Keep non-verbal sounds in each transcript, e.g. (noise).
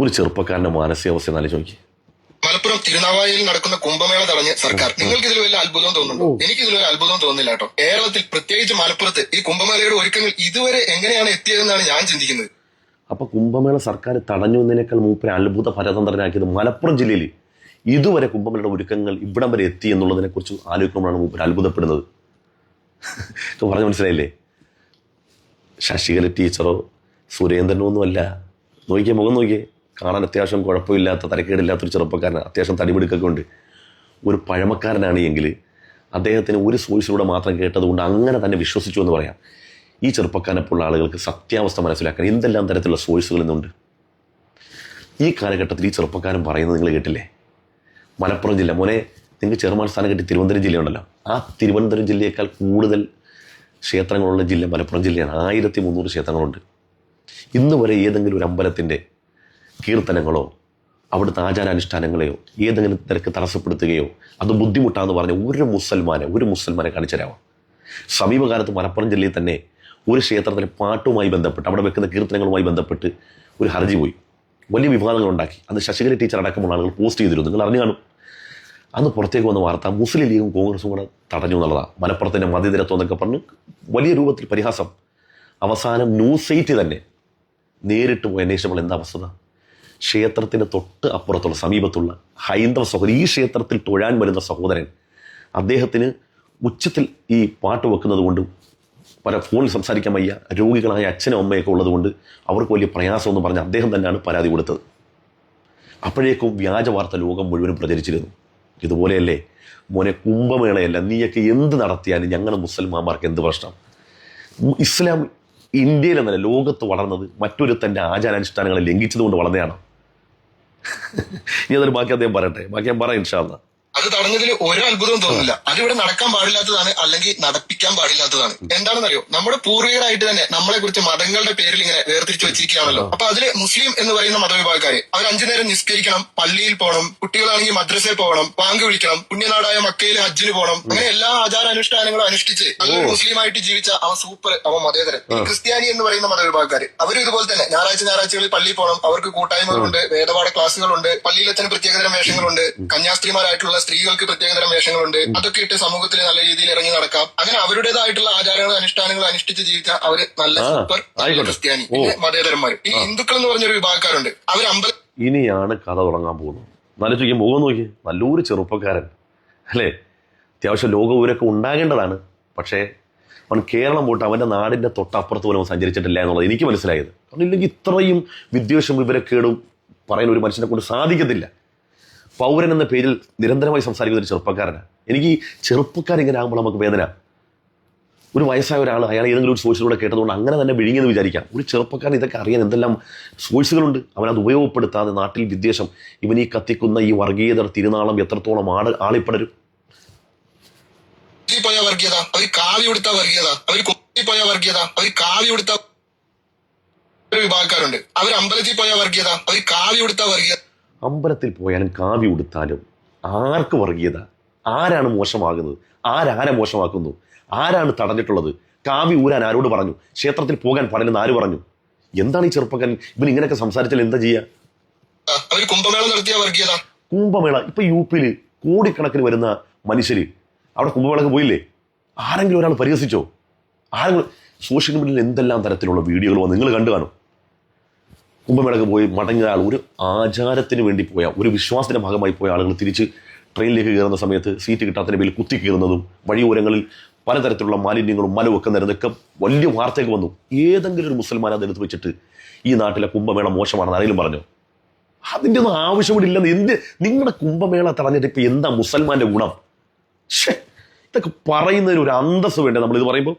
ഒരു ചെറുപ്പക്കാരന്റെ മാനസികാവസ്ഥ എന്നാലും ചോദിക്കും മലപ്പുറം തിരുനാവായയിൽ നടക്കുന്ന കുംഭമേള തടഞ്ഞ് സർക്കാർ. നിങ്ങൾക്ക് ഇതിൽ വല്ല അത്ഭുതം തോന്നുന്നുണ്ടോ? എനിക്ക് ഇതിൽ ഒരു അത്ഭുതം തോന്നുന്നില്ല കേട്ടോ. കേരളത്തിൽ പ്രത്യേകിച്ച് മലപ്പുറത്ത് ഈ കുംഭമേളയുടെ ഒരുക്കങ്ങൾ ഇതുവരെ എങ്ങനെയാണ് എത്തിയതെന്നാണ് ഞാൻ ചിന്തിക്കുന്നത്. അപ്പൊ കുംഭമേള സർക്കാർ തടഞ്ഞു എന്നതിനേക്കാൾ മൂപ്പരെ അത്ഭുത ഫലതന്ത്രനാക്കിയത് മലപ്പുറം ജില്ലയിൽ ഇതുവരെ കുംഭമേളയുടെ ഒരുക്കങ്ങൾ ഇവിടം വരെ എത്തി എന്നുള്ളതിനെ കുറിച്ച് ആലോചിക്കുമ്പോഴാണ് മൂപ്പര് അത്ഭുതപ്പെടുന്നത്. പറഞ്ഞു പറഞ്ഞ മനസ്സിലായില്ലേ? ശശികല ടീച്ചറോ സുരേന്ദ്രനോ ഒന്നുമല്ല. നോക്കിയേ മുഖം നോക്കിയേ. കാണാൻ അത്യാവശ്യം കുഴപ്പമില്ലാത്ത തരക്കേടില്ലാത്തൊരു ചെറുപ്പക്കാരൻ അത്യാവശ്യം തടിപിടുക്കൊക്കെ ഉണ്ട്. ഒരു പഴമക്കാരനാണ് എങ്കിൽ അദ്ദേഹത്തിന് ഒരു സോഴ്സിലൂടെ മാത്രം കേട്ടതുകൊണ്ട് അങ്ങനെ തന്നെ വിശ്വസിച്ചു എന്ന് പറയാം. ഈ ചെറുപ്പക്കാരനെപ്പോലുള്ള ആളുകൾക്ക് സത്യാവസ്ഥ മനസ്സിലാക്കാൻ എന്തെല്ലാം തരത്തിലുള്ള സോഴ്സുകൾ ഇന്നുണ്ട്? ഈ കാലഘട്ടത്തിൽ ഈ ചെറുപ്പക്കാരൻ പറയുന്നത് നിങ്ങൾ കേട്ടില്ലേ? മലപ്പുറം ജില്ല. മോനെ നിങ്ങൾക്ക് ചെറുമാൻ സ്ഥാനം കിട്ടി തിരുവനന്തപുരം ജില്ലയുണ്ടല്ലോ ആ തിരുവനന്തപുരം ജില്ലയേക്കാൾ കൂടുതൽ ക്ഷേത്രങ്ങളുള്ള ജില്ല മലപ്പുറം ജില്ലയാണ്. ആയിരത്തി മുന്നൂറ് ക്ഷേത്രങ്ങളുണ്ട്. ഇന്ന് വരെ ഏതെങ്കിലും ഒരു അമ്പലത്തിന്റെ കീർത്തനങ്ങളോ അവിടുത്തെ ആചാരാനുഷ്ഠാനങ്ങളെയോ ഏതെങ്കിലും തിരക്ക് തടസ്സപ്പെടുത്തുകയോ അത് ബുദ്ധിമുട്ടാന്ന് പറഞ്ഞ ഒരു മുസൽമാനെ ഒരു മുസൽമാനെ കാണിച്ചുതരാമോ സമീപകാലത്ത് മലപ്പുറം ജില്ലയിൽ തന്നെ ഒരു ക്ഷേത്രത്തിലെ പാട്ടുമായി ബന്ധപ്പെട്ട് അവിടെ വെക്കുന്ന കീർത്തനങ്ങളുമായി ബന്ധപ്പെട്ട് ഒരു ഹർജി പോയി. വലിയ വിവാദങ്ങൾ ഉണ്ടാക്കി. അത് ശശികല ടീച്ചർ അടക്കമുള്ള ആളുകൾ പോസ്റ്റ് ചെയ്തിരുന്നു. നിങ്ങൾ അറിഞ്ഞു കാണും. അന്ന് പുറത്തേക്ക് വന്ന വാർത്ത മുസ്ലിം ലീഗും കോൺഗ്രസും കൂടെ തടഞ്ഞു എന്നുള്ളതാണ് മലപ്പുറത്തിന്റെ മതിതരത്വം എന്നൊക്കെ പറഞ്ഞ് വലിയ രൂപത്തിൽ പരിഹാസം. അവസാനം ന്യൂസ് എയ്റ്റ് തന്നെ നേരിട്ട് പോയി അന്വേഷിച്ചപ്പോൾ എന്താ അവസ്ഥ ക്ഷേത്രത്തിന് തൊട്ട് അപ്പുറത്തുള്ള സമീപത്തുള്ള ഹൈന്ദവ സഹോദരൻ ഈ ക്ഷേത്രത്തിൽ തൊഴാൻ വരുന്ന സഹോദരൻ അദ്ദേഹത്തിന് ഉച്ചത്തിൽ ഈ പാട്ട് വെക്കുന്നത് കൊണ്ടും പല ഫോണിൽ സംസാരിക്കാൻ വയ്യ രോഗികളായ അച്ഛനും അമ്മയൊക്കെ ഉള്ളതുകൊണ്ട് അവർക്ക് വലിയ പ്രയാസമെന്ന് പറഞ്ഞ് അദ്ദേഹം തന്നെയാണ് പരാതി കൊടുത്തത്. അപ്പോഴേക്കും വ്യാജ വാർത്ത ലോകം മുഴുവനും പ്രചരിച്ചിരുന്നു. ഇതുപോലെയല്ലേ? മോനെ കുംഭമേളയല്ല നീയൊക്കെ എന്ത് നടത്തിയാലും ഞങ്ങൾ മുസൽമാന്മാർക്ക് എന്ത് പ്രശ്നം? ഇസ്ലാം ഇന്ത്യയിലെന്നല്ല ലോകത്ത് വളർന്നത് മറ്റൊരു തന്റെ ആചാരാനുഷ്ഠാനങ്ങളെ ലംഘിച്ചതുകൊണ്ട് വളർന്നതാണ്. ഇനി അതൊരു ബാക്കി അദ്ദേഹം പറയട്ടെ. ബാക്കി ഞാൻ പറയാം ഇൻഷാല്ല അത് തടഞ്ഞതിൽ ഒരു അത്ഭുതവും തോന്നില്ല അതിവിടെ നടക്കാൻ പാടില്ലാത്തതാണ് അല്ലെങ്കിൽ നടപ്പിക്കാൻ പാടില്ലാത്തതാണ്. എന്താണെന്നറിയോ? നമ്മുടെ പൂർവികരായിട്ട് തന്നെ നമ്മളെ കുറിച്ച് മതങ്ങളുടെ പേരിൽ ഇങ്ങനെ വേർതിരിച്ചു വെച്ചിരിക്കുകയാണല്ലോ. അപ്പൊ അതിൽ മുസ്ലിം എന്ന് പറയുന്ന മതവിഭാഗക്കാര് അവർ അഞ്ചു നേരം നിസ്കരിക്കണം പള്ളിയിൽ പോകണം കുട്ടികളാണെങ്കിൽ മദ്രസയിൽ പോകണം പാങ്ക് വിളിക്കണം പുണ്യനാടായ മക്കയിൽ ഹജ്ജിന് പോകണം അങ്ങനെ എല്ലാ ആചാരാനുഷ്ഠാനങ്ങളും അനുഷ്ഠിച്ച് നല്ലൊരു മുസ്ലിമായിട്ട് ജീവിച്ച അവ സൂപ്പർ അവൻ മതേതരൻ. ക്രിസ്ത്യാനി എന്ന് പറയുന്ന മതവിഭാഗക്കാര് അവരും ഇതുപോലെ തന്നെ ഞായറാഴ്ച ഞായറാഴ്ചകളിൽ പള്ളിയിൽ പോകണം അവർക്ക് കൂട്ടായ്മകളുണ്ട് വേദപാഠ ക്ലാസ്സുകളുണ്ട് പള്ളിയിലച്ഛന് പ്രത്യേകതരം വേഷങ്ങളുണ്ട് കന്യാസ്ത്രീമാരായിട്ടുള്ള സ്ത്രീകൾക്ക് പ്രത്യേകതരം വേഷങ്ങളുണ്ട്. അതൊക്കെ ഇട്ട് സമൂഹത്തിൽ നല്ല രീതിയിൽ ഇറങ്ങി നടക്കാം. അങ്ങനെ അവരുടേതായിട്ടുള്ള ആചാരങ്ങൾ അനുഷ്ഠാനങ്ങൾ അനുഷ്ഠിച്ച് ജീവിച്ച അവർ നല്ല സൂപ്പർ. ക്രിസ്ത്യാനി മതേതരന്മാർ മതേതരന്മാര്. ഈ ഹിന്ദുക്കൾ എന്ന് പറഞ്ഞൊരു വിഭാഗക്കാരുണ്ട്. അവർ അമ്പല ഇനിയാണ് കഥ തുടങ്ങാൻ പോകുന്നത്. നല്ല ചോദിക്കും മുഖം നോക്കി. നല്ലൊരു ചെറുപ്പക്കാരൻ. അല്ലേ? അത്യാവശ്യം ലോകവിവരൊക്കെ ഉണ്ടാകേണ്ടതാണ്. പക്ഷേ അവൻ കേരളം പോട്ട് അവന്റെ നാടിന്റെ തൊട്ടപ്പുറത്ത് പോലും അവൻ സഞ്ചരിച്ചിട്ടില്ല എന്നുള്ളത് എനിക്ക് മനസ്സിലായത്. കാരണം ഇല്ലെങ്കിൽ ഇത്രയും വിദ്വേഷം വിവരക്കേടും പറയുന്ന ഒരു മനുഷ്യനെ കൊണ്ട് സാധിക്കത്തില്ല. പൗരൻ എന്ന പേരിൽ നിരന്തരമായി സംസാരിക്കുന്ന ഒരു ചെറുപ്പക്കാരന്. എനിക്ക് ചെറുപ്പക്കാർ ഇങ്ങനെ ആകുമ്പോൾ നമുക്ക് വേദന. ഒരു വയസ്സായ ഒരാൾ അയാൾ ഏതെങ്കിലും ഒരു സോഴ്സിലൂടെ കേട്ടതുകൊണ്ട് അങ്ങനെ തന്നെ വിഴുങ്ങിയെന്ന് വിചാരിക്കാം. ഒരു ചെറുപ്പക്കാരൻ ഇതൊക്കെ അറിയാൻ എന്തെല്ലാം സോഴ്സുകളുണ്ട് അവനത് ഉപയോഗപ്പെടുത്താതെ നാട്ടിൽ വിദ്വേഷം ഇവൻ ഈ കത്തിക്കുന്ന ഈ വർഗീയതർ തിരുനാളം എത്രത്തോളം ആട് ആളിപ്പടരും. വർഗീയത കാവി വർഗീയത വർഗീയത കാവി ഒരു വിഭാഗക്കാരുണ്ട്. അവർ അമ്പലത്തിൽ പോയ വർഗീയത അവർ കാവി കൊടുത്ത വർഗീയത. അമ്പലത്തിൽ പോയാലും കാവ്യ ഉടുത്താലും ആർക്ക് വർഗീയത? ആരാണ് മോശമാകുന്നത്? ആരാരെ മോശമാക്കുന്നു? ആരാണ് തടഞ്ഞിട്ടുള്ളത്? കാവ്യ ഊരാൻ ആരോട് പറഞ്ഞു? ക്ഷേത്രത്തിൽ പോകാൻ പാടില്ലെന്ന് ആര് പറഞ്ഞു? എന്താണ് ഈ ചെറുപ്പക്കാരൻ ഇവൻ ഇങ്ങനെയൊക്കെ സംസാരിച്ചാൽ എന്താ ചെയ്യുക അവർ കുംഭമേള നടത്തിയ വർഗീയത. കുംഭമേള. ഇപ്പൊ യു പിയിൽ കോടിക്കണക്കിന് വരുന്ന മനുഷ്യര് അവിടെ കുംഭമേളക്ക് പോയില്ലേ? ആരെങ്കിലും ഒരാൾ പരിഹസിച്ചോ? ആരെങ്കിലും സോഷ്യൽ മീഡിയയിൽ എന്തെല്ലാം തരത്തിലുള്ള വീഡിയോകൾ വന്ന് നിങ്ങൾ കണ്ടു കാണും. കുംഭമേളക്ക് പോയി മടങ്ങിയ ആൾ ഒരു ആചാരത്തിന് വേണ്ടി പോയ ഒരു വിശ്വാസത്തിന്റെ ഭാഗമായി പോയ ആളുകൾ തിരിച്ച് ട്രെയിനിലേക്ക് കയറുന്ന സമയത്ത് സീറ്റ് കിട്ടാത്തതിന് പേരിൽ കുത്തി കയറുന്നതും വഴിയോരങ്ങളിൽ പലതരത്തിലുള്ള മാലിന്യങ്ങളും മലവൊക്കെ നിരന്നൊക്കെ വലിയ വാർത്തയൊക്കെ വന്നു. ഏതെങ്കിലും ഒരു മുസൽമാൻ അതെടുത്ത് വെച്ചിട്ട് ഈ നാട്ടിലെ കുംഭമേള മോശമാണെന്ന് ആരെങ്കിലും പറഞ്ഞു? അതിന്റെ ഒന്നും ആവശ്യമില്ലെന്ന് എന്ത് നിങ്ങളുടെ കുംഭമേള തടഞ്ഞിട്ട് ഇപ്പം എന്താ മുസൽമാന്റെ ഗുണം? ഇതൊക്കെ പറയുന്നതിന് ഒരു അന്തസ് വേണ്ടേ നമ്മൾ ഇത് പറയുമ്പോൾ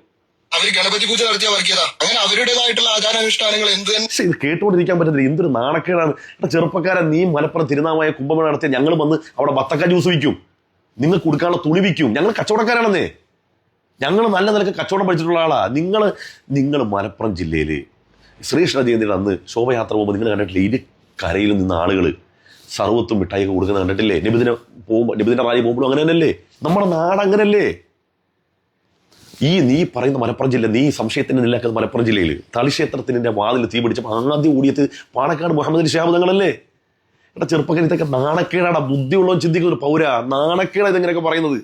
അവർ ഗണപതി പൂജ നടത്തിയ വർഗീയത അങ്ങനെ അവരുടേതായിട്ടുള്ള ആചാരാനുഷ്ഠാനങ്ങൾ എന്ത് തന്നെ ഇത് കേട്ടുകൊണ്ടിരിക്കാൻ പറ്റുന്നില്ല എന്തൊരു നാണക്കേടാണ്. ചെറുപ്പക്കാരൻ നീ മലപ്പുറം തിരുനാമായ കുംഭമേള നടത്തിയ ഞങ്ങൾ വന്ന് അവിടെ ബത്തക്ക ജ്യൂസ് വിൽക്കും നിങ്ങൾക്ക് കൊടുക്കാനുള്ള തുണി വിൽക്കും. ഞങ്ങൾ കച്ചവടക്കാരാണെന്നേ. ഞങ്ങൾ നല്ല നിലയ്ക്ക് കച്ചവടം പഠിച്ചിട്ടുള്ള ആളാ. നിങ്ങൾ നിങ്ങൾ മലപ്പുറം ജില്ലയിൽ ശ്രീകൃഷ്ണ ജയന്തിയുടെ അന്ന് ശോഭയാത്ര പോകുമ്പോൾ നിങ്ങൾ കണ്ടിട്ടില്ല? ഇരു കരയിൽ നിന്ന് ആളുകൾ സർവത്തും മിഠായി കൊടുക്കുന്നത് കണ്ടിട്ടില്ലേ? നിബിദിന പോകുമ്പോൾ നിബിദിന റാലി പോകുമ്പോഴും അങ്ങനെ തന്നെയല്ലേ? നമ്മുടെ നാട് അങ്ങനല്ലേ ഈ നീ പറയുന്ന മലപ്പുറം ജില്ല നീ സംശയത്തിന് നിലക്കുന്ന മലപ്പുറം ജില്ലയിൽ തളിക്ഷേത്രത്തിന്റെ വാതിൽ തീ പിടിച്ചപ്പോൾ ആദ്യം ഓടിയത് പാണക്കാട് മുഹമ്മദ് അലി ഷിഹാബ് തങ്ങളല്ലേ എടാ ചെറുപ്പക്കാർ ഇതൊക്കെ നാണക്കേടാടാ ബുദ്ധിയുള്ളവൻ ചിന്തിക്കുന്ന ഒരു പൗര. നാണക്കേടാ ഇതെങ്ങനെയൊക്കെ പറയുന്നത്.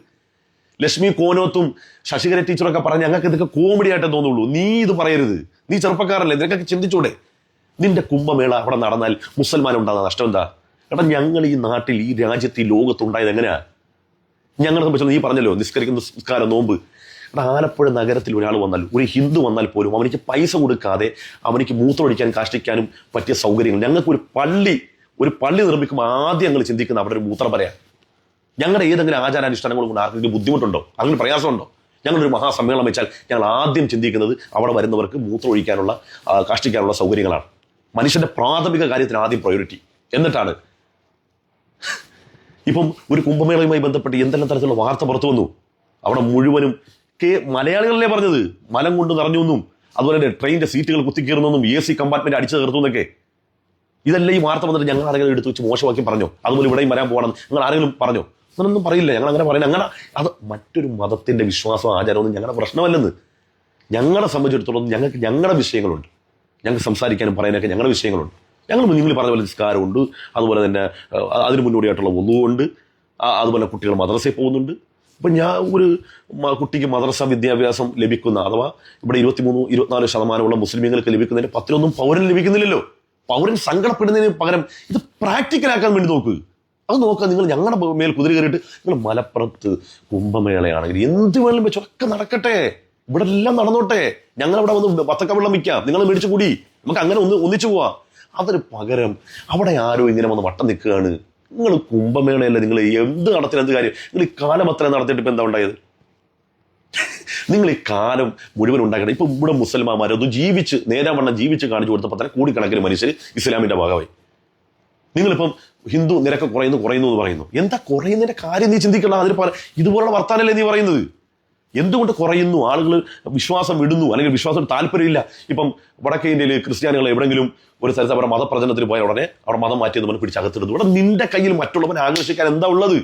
ലക്ഷ്മി കോനോത്തും ശശികര ടീച്ചറൊക്കെ പറഞ്ഞ് ഞങ്ങൾക്ക് ഇതൊക്കെ കോമഡി ആയിട്ടേ തോന്നുള്ളൂ. നീ ഇത് പറയരുത്. നീ ചെറുപ്പക്കാരല്ലേ നിനക്കൊക്കെ ചിന്തിച്ചൂടെ? നിന്റെ കുംഭമേള അവിടെ നടന്നാൽ മുസൽമാൻ ഉണ്ടാകുന്ന നഷ്ടം എന്താ? എടാ ഞങ്ങൾ ഈ നാട്ടിൽ ഈ രാജ്യത്ത് ഈ ലോകത്തുണ്ടായത് എങ്ങനെയാ? ഞങ്ങളെ സംബന്ധിച്ചു നീ പറഞ്ഞല്ലോ നിസ്കരിക്കുന്ന നിസ്കാരം നോമ്പ്. എടാ ആലപ്പുഴ നഗരത്തിൽ ഒരാൾ വന്നാൽ ഒരു ഹിന്ദു വന്നാൽ പോലും അവനിക്ക് പൈസ കൊടുക്കാതെ അവനിക്ക് മൂത്രമൊഴിക്കാൻ കാഷ്ടിക്കാനും പറ്റിയ സൗകര്യങ്ങൾ. ഞങ്ങൾക്ക് ഒരു പള്ളി ഒരു പള്ളി നിർമ്മിക്കുമ്പോൾ ആദ്യം ഞങ്ങൾ ചിന്തിക്കുന്ന അവിടെ ഒരു മൂത്രപ്പരയാ ഞങ്ങളുടെ ഏതെങ്കിലും ആചാരാനുഷ്ഠാനങ്ങൾ കൊണ്ട് ആർക്കെങ്കിലും ബുദ്ധിമുട്ടുണ്ടോ? അങ്ങനെ പ്രയാസമുണ്ടോ? ഞങ്ങളൊരു മഹാസമ്മേളനം വെച്ചാൽ ഞങ്ങൾ ആദ്യം ചിന്തിക്കുന്നത് അവിടെ വരുന്നവർക്ക് മൂത്രം ഒഴിക്കാനുള്ള കാഷ്ടിക്കാനുള്ള സൗകര്യങ്ങളാണ്. മനുഷ്യന്റെ പ്രാഥമിക കാര്യത്തിന് ആദ്യം പ്രയോറിറ്റി എന്നിട്ടാണ്. ഇപ്പം ഒരു കുംഭമേളയുമായി ബന്ധപ്പെട്ട് എന്തെല്ലാം തരത്തിലുള്ള വാർത്ത പുറത്തു വന്നു? അവിടെ മുഴുവനും കേ മലയാളികളല്ലേ പറഞ്ഞത്? മലം കൊണ്ട് നിറഞ്ഞു എന്നും അതുപോലെ തന്നെ ട്രെയിനിന്റെ സീറ്റുകൾ കുത്തിക്കീറുന്നെന്നും എ സി കമ്പാർട്ട്മെന്റ് അടിച്ചു തീർത്തു എന്നൊക്കെ ഇതെല്ലാം ഈ വാർത്ത വന്നിട്ട് ഞങ്ങൾ ആരെങ്കിലും എടുത്തു വെച്ച് മോശമാക്കി പറഞ്ഞോ? അതുപോലെ ഇവിടെയും വരാൻ പോകണം നിങ്ങൾ ആരെങ്കിലും പറഞ്ഞോ? അങ്ങനൊന്നും പറയില്ല. ഞങ്ങൾ അങ്ങനെ പറയുന്നത് അങ്ങനെ അത് മറ്റൊരു മതത്തിന്റെ വിശ്വാസം ആചാരമൊന്നും ഞങ്ങളുടെ പ്രശ്നമല്ലെന്ന്. ഞങ്ങളെ സംബന്ധിച്ചിടത്തോളം ഞങ്ങൾക്ക് ഞങ്ങളുടെ വിഷയങ്ങളുണ്ട്. ഞങ്ങൾക്ക് സംസാരിക്കാനും പറയാനൊക്കെ ഞങ്ങളുടെ വിഷയങ്ങളുണ്ട്. ഞങ്ങൾ നിങ്ങൾ പറഞ്ഞ പോലെ നിസ്കാരമുണ്ട്. അതുപോലെ തന്നെ അതിന് മുന്നോടിയായിട്ടുള്ള ഒന്നുമുണ്ട് അതുപോലെ കുട്ടികൾ മദ്രസയിൽ പോകുന്നുണ്ട്. ഇപ്പം ഞാൻ ഒരു കുട്ടിക്ക് മദ്രസ വിദ്യാഭ്യാസം ലഭിക്കുന്ന അഥവാ ഇവിടെ ഇരുപത്തിമൂന്ന് ഇരുപത്തിനാല് ശതമാനമുള്ള മുസ്ലിമീങ്ങൾക്ക് ലഭിക്കുന്നതിന് പത്തിലൊന്നും പൗരൻ ലഭിക്കുന്നില്ലല്ലോ. പൗരൻ സങ്കടപ്പെടുന്നതിന് പകരം ഇത് പ്രാക്ടിക്കലാക്കാൻ വേണ്ടി നോക്ക്. അത് നോക്കുക നിങ്ങൾ ഞങ്ങളുടെ മേൽ കുതിര കയറിയിട്ട് നിങ്ങൾ മലപ്പുറത്ത് കുംഭമേളയാണെങ്കിൽ എന്ത് വേണമെങ്കിലും വെച്ചൊക്കെ നടക്കട്ടെ. ഇവിടെ എല്ലാം നടന്നോട്ടെ. ഞങ്ങൾ അവിടെ വന്ന് പത്തക്ക വെള്ളം വിൽക്കാം. നിങ്ങൾ മേടിച്ചു കൂടി. നമുക്ക് അങ്ങനെ ഒന്ന് ഒന്നിച്ചു പോവാം. അതിന് പകരം അവിടെ ആരോ ഇങ്ങനെ വന്ന് വട്ടം നിൽക്കുകയാണ്. നിങ്ങൾ കുംഭമേളയല്ല നിങ്ങൾ എന്ത് നടത്തിനെന്ത് കാര്യം? നിങ്ങൾ ഈ കാലം അത്ര നടത്തിയിട്ട് ഇപ്പം എന്താ ഉണ്ടായത്? നിങ്ങൾ ഈ കാലം മുഴുവൻ ഉണ്ടാക്കണം. ഇപ്പം ഇവിടെ മുസൽമാന്മാർ അത് ജീവിച്ച് നേരാവണ്ണം ജീവിച്ച് കാണിച്ചു കൊടുത്തപ്പോൾ തന്നെ കോടിക്കണക്കിന് മനുഷ്യർ ഇസ്ലാമിന്റെ ഭാഗമായി. നിങ്ങളിപ്പം ഹിന്ദു നിരക്ക് കുറയുന്നു കുറയുന്നു എന്ന് പറയുന്നു. എന്താ കുറയുന്നതിന്റെ കാര്യം നീ ചിന്തിക്കണം അതിന് പല ഇതുപോലുള്ള വർത്താനല്ലേ നീ പറയുന്നത്? എന്തുകൊണ്ട് കുറയുന്നു? ആളുകൾ വിശ്വാസം വിടുന്നു അല്ലെങ്കിൽ വിശ്വാസം താല്പര്യമില്ല. ഇപ്പം വടക്കേ ഇന്ത്യയിൽ ക്രിസ്ത്യാനികൾ എവിടെങ്കിലും ഒരു സ്ഥലത്ത് അവരുടെ മതപ്രചനത്തിൽ പോയ ഉടനെ അവിടെ മതം മാറ്റിയത് നമ്മൾ പിടിച്ചകത്തിടുന്നു. ഇവിടെ നിന്റെ കയ്യിൽ മറ്റുള്ളവനെ ആകർഷിക്കാൻ എന്താ ഉള്ളത്?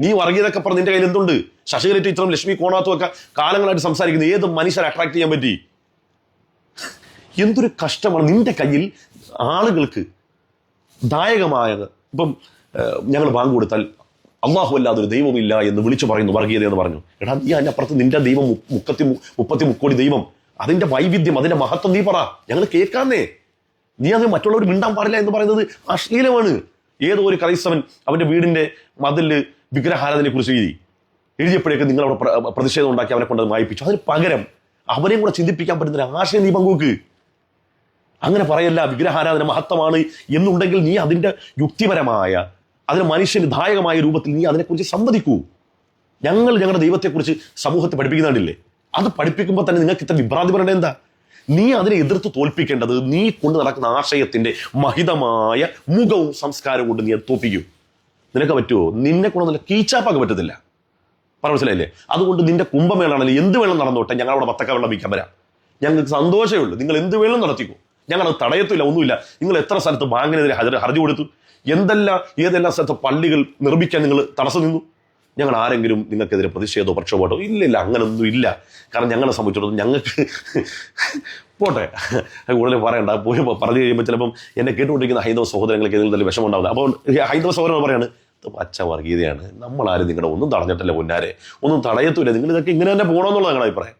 നീ വർഗീയതൊക്കെ പറഞ്ഞ നിന്റെ കയ്യിൽ എന്തുണ്ട്? ശശികല ടീച്ചറും ലക്ഷ്മി കോണാത്തും ഒക്കെ കാലങ്ങളായിട്ട് സംസാരിക്കുന്നത് ഏത് മനുഷ്യരെ അട്രാക്ട് ചെയ്യാൻ പറ്റി? എന്തൊരു കഷ്ടമാണ് നിന്റെ കയ്യിൽ ആളുകൾക്ക് ദായകമായത്. ഇപ്പം ഞങ്ങൾ ബാങ്ക് കൊടുത്താൽ അള്ളാഹു അല്ലാതെ ഒരു ദൈവമില്ല എന്ന് വിളിച്ചു പറയുന്നു വർഗീയത എന്ന് പറഞ്ഞു. എടാ നീ അതിനപ്പുറത്ത് നിന്റെ ദൈവം മുപ്പത്തി മുപ്പത്തി മുക്കോടി ദൈവം അതിന്റെ വൈവിധ്യം അതിന്റെ മഹത്വം നീ പറ. ഞങ്ങൾ കേൾക്കാന്നേ. നീ അത് മറ്റുള്ളവർ മിണ്ടാൻ പാടില്ല എന്ന് പറയുന്നത് അശ്ലീലമാണ്. ഏതോ ഒരു ക്രൈസ്തവൻ അവന്റെ വീടിന്റെ മതിൽ വിഗ്രഹാരാധനയെ കുറിച്ച് എഴുതി. എഴുതിയപ്പോഴേക്ക് നിങ്ങൾ അവിടെ പ്ര- പ്രതിഷേധം ഉണ്ടാക്കി അവനെ കൊണ്ടത് വായിപ്പിച്ചു അതിന് പകരം അവനെയും കൂടെ ചിന്തിപ്പിക്കാൻ പറ്റുന്ന ഒരു ആശയം നീ പങ്കുവെക്ക്. അങ്ങനെ പറയല്ല വിഗ്രഹാരാധന മഹത്വമാണ് എന്നുണ്ടെങ്കിൽ നീ അതിന്റെ യുക്തിപരമായ അതിന് മനുഷ്യന് ദായകമായ രൂപത്തിൽ നീ അതിനെക്കുറിച്ച് സംവദിക്കൂ ഞങ്ങൾ ഞങ്ങളുടെ ദൈവത്തെക്കുറിച്ച് സമൂഹത്തെ പഠിപ്പിക്കുന്നുണ്ടില്ലേ? അത് പഠിപ്പിക്കുമ്പോൾ തന്നെ നിങ്ങൾക്ക് ഇത്ര വിഭ്രാന്തി പറയേണ്ട എന്താ? നീ അതിനെ എതിർത്ത് തോൽപ്പിക്കേണ്ടത് നീ കൊണ്ട് നടക്കുന്ന ആശയത്തിന്റെ മഹിതമായ മുഖവും സംസ്കാരവും കൊണ്ട് നീ അത് തോൽപ്പിക്കും. നിനക്ക് പറ്റുമോ നിന്നെ കൊണ്ട് നല്ല കീച്ചാപ്പാക്ക് പറ്റത്തില്ല. പറഞ്ഞ മനസ്സിലായില്ലേ? അതുകൊണ്ട് നിന്റെ കുംഭമേളാണെങ്കിൽ എന്ത് വേണം നടന്നോട്ടെ. ഞങ്ങൾ അവിടെ വത്തക്ക വെള്ളം വിൽക്കാൻ വരാം. ഞങ്ങൾക്ക് സന്തോഷമേ ഉള്ളൂ. നിങ്ങൾ എന്ത് വേണം നടത്തിക്കോ. ഞങ്ങളത് തടയത്തില്ല ഒന്നുമില്ല. നിങ്ങൾ എത്ര സ്ഥലത്ത് ബാങ്കിനെതിരെ ഹർജി കൊടുത്തു? എന്തെല്ലാം ഏതെല്ലാം സ്ഥലത്ത് പള്ളികൾ നിർമ്മിക്കാൻ നിങ്ങൾ തടസ്സം നിന്നു? ഞങ്ങൾ ആരെങ്കിലും നിങ്ങൾക്കെതിരെ പ്രതിഷേധമോ പ്രക്ഷോഭമോ ഇല്ല ഇല്ല അങ്ങനൊന്നും ഇല്ല. കാരണം ഞങ്ങളെ സംബന്ധിച്ചിടത്തോളം ഞങ്ങൾക്ക് (laughs) പോട്ടെ. കൂടുതൽ പറയണ്ട. പോയി പറഞ്ഞു കഴിയുമ്പോൾ ചിലപ്പം എന്നെ കേട്ടുകൊണ്ടിരിക്കുന്ന ഹൈന്ദവ സഹോദരങ്ങൾക്ക് ഇതിൽ തന്നെ വിഷമം ഉണ്ടാവില്ല അപ്പോൾ ഹൈന്ദവ സഹോദരൻ പറയാണ് പച്ച വർഗീയതയാണ്. നമ്മളാരും നിങ്ങളുടെ ഒന്നും തടഞ്ഞിട്ടില്ല പൊന്നാരെ. ഒന്നും തടയത്തില്ല നിങ്ങൾ ഇതൊക്കെ ഇങ്ങനെ തന്നെ പോകണമെന്നുള്ളതാണ് ഞങ്ങളുടെ അഭിപ്രായം.